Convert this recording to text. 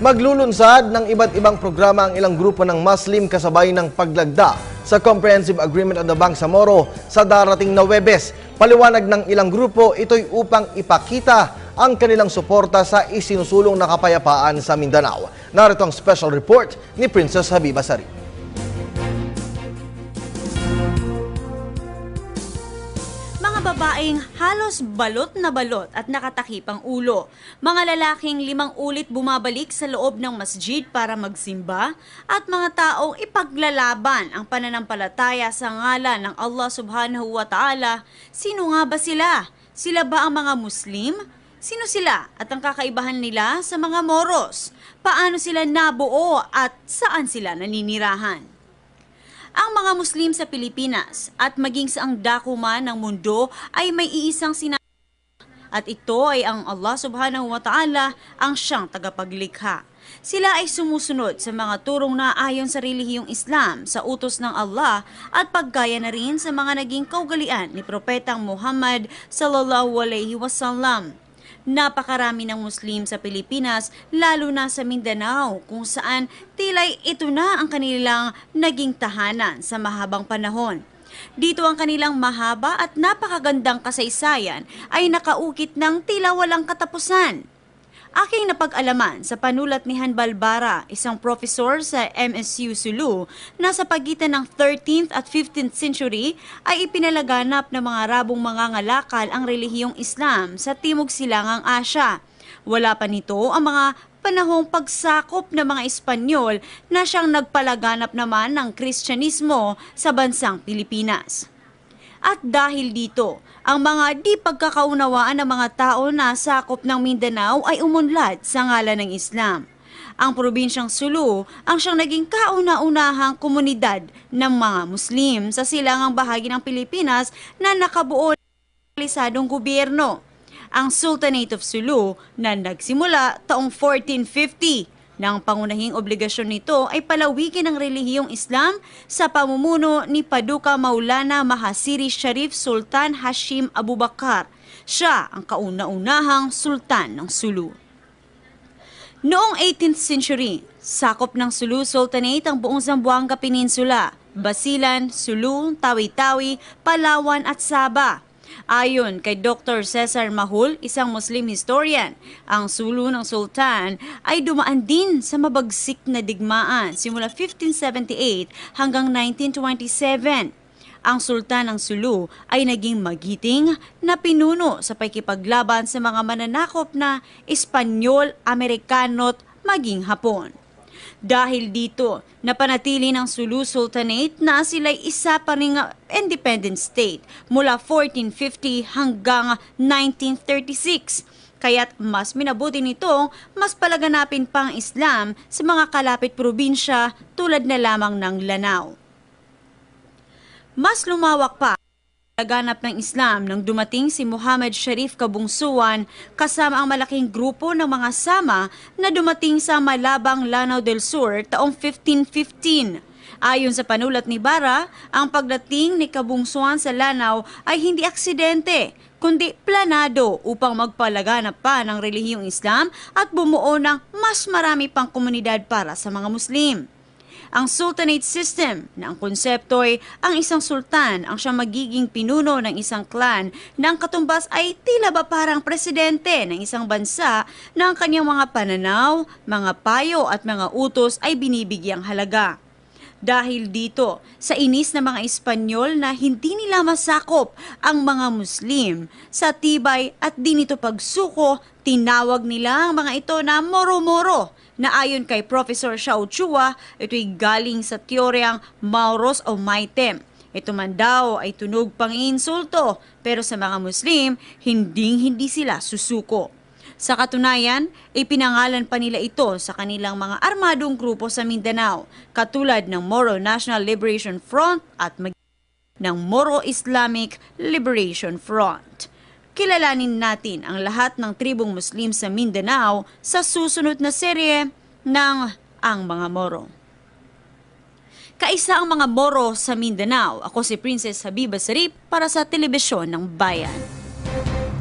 Maglulunsad ng iba't ibang programa ang ilang grupo ng Muslim kasabay ng paglagda sa Comprehensive Agreement on the Bangsamoro sa darating na Webes. Paliwanag ng ilang grupo, ito'y upang ipakita ang kanilang suporta sa isinusulong na kapayapaan sa Mindanao. Narito ang special report ni Princess Habiba Sari. Babaeng halos balot na balot at nakatakip ang ulo. Mga lalaking limang ulit bumabalik sa loob ng masjid para magsimba at mga taong ipaglalaban ang pananampalataya sa ngalan ng Allah subhanahu wa ta'ala. Sino nga ba sila? Sila ba ang mga Muslim? Sino sila at ang kakaibahan nila sa mga Moros? Paano sila nabuo at saan sila naninirahan? Ang mga Muslim sa Pilipinas at maging sa ang dako man ng mundo ay may iisang sina at ito ay ang Allah subhanahu wa ta'ala ang siyang tagapaglikha. Sila ay sumusunod sa mga turong na ayon sa relihiyong Islam sa utos ng Allah at paggaya na rin sa mga naging kaugalian ni Propetang Muhammad sallallahu alaihi wasallam. Napakarami ng Muslim sa Pilipinas, lalo na sa Mindanao, kung saan tilay ito na ang kanilang naging tahanan sa mahabang panahon. Dito ang kanilang mahaba at napakagandang kasaysayan ay nakaukit ng tila walang katapusan. Aking napag-alaman sa panulat ni Han Balbara, isang profesor sa MSU Sulu, na sa pagitan ng 13th at 15th century ay ipinalaganap ng mga rabong mga ngalakal ang relihiyong Islam sa Timog Silangang Asya. Wala pa nito ang mga panahong pagsakop ng mga Espanyol na siyang nagpalaganap naman ng Kristyanismo sa bansang Pilipinas. At dahil dito, ang mga di pagkakaunawaan ng mga tao na sakop ng Mindanao ay umunlad sa ngalan ng Islam. Ang probinsyang Sulu ang siyang naging kauna-unahang komunidad ng mga Muslim sa silangang bahagi ng Pilipinas na nakabuo ng gobyerno. Ang Sultanate of Sulu na nagsimula taong 1450 ng pangunahing obligasyon nito ay palawikin ang relihiyong Islam sa pamumuno ni Paduka Maulana Mahasiri Sharif Sultan Hashim Abu Bakar. Siya ang kauna-unahang sultan ng Sulu. Noong 18th century, sakop ng Sulu Sultanate ang buong Zamboanga Peninsula, Basilan, Sulu, Tawi-Tawi, Palawan at Sabah. Ayon kay Dr. Cesar Mahul, isang Muslim historian, ang sulo ng sultan ay dumaan din sa mabagsik na digmaan simula 1578 hanggang 1927. Ang sultan ng Sulu ay naging magiting na pinuno sa pakikipaglaban sa mga mananakop na Espanyol, Amerikano at maging Hapon. Dahil dito, napanatili ng Sulu Sultanate na sila'y isa pa ring independent state mula 1450 hanggang 1936. Kaya't mas minabuti nitong mas palaganapin pang Islam sa mga kalapit probinsya tulad na lamang ng Lanao. Mas lumawak pa laganap ng Islam nang dumating si Muhammad Sharif Kabungsuan kasama ang malaking grupo ng mga sama na dumating sa Malabang Lanao del Sur taong 1515. Ayon sa panulat ni Bara, ang pagdating ni Kabungsuan sa Lanao ay hindi aksidente, kundi planado upang magpalaganap pa ng relihiyong Islam at bumuo ng mas marami pang komunidad para sa mga Muslim ang sultanate system na ang konsepto ay ang isang sultan ang siyang magiging pinuno ng isang clan na ang katumbas ay tila ba parang presidente ng isang bansa na ang kanyang mga pananaw, mga payo at mga utos ay binibigyang halaga. Dahil dito, sa inis ng mga Espanyol na hindi nila masakop ang mga Muslim, sa tibay at di nito pagsuko, tinawag nila ang mga ito na moro-moro na ayon kay Professor Xiao Chua, ito'y galing sa teoryang Mauros o Maitem. Ito man daw ay tunog pang insulto, pero sa mga Muslim, hinding-hindi sila susuko. Sa katunayan, ipinangalan pa nila ito sa kanilang mga armadong grupo sa Mindanao, katulad ng Moro National Liberation Front at mag ng Moro Islamic Liberation Front. Kilalanin natin ang lahat ng tribong Muslim sa Mindanao sa susunod na serye ng Ang Mga Moro. Kaisa ang mga Moro sa Mindanao. Ako si Princess Habiba Sarip para sa Telebisyon ng Bayan.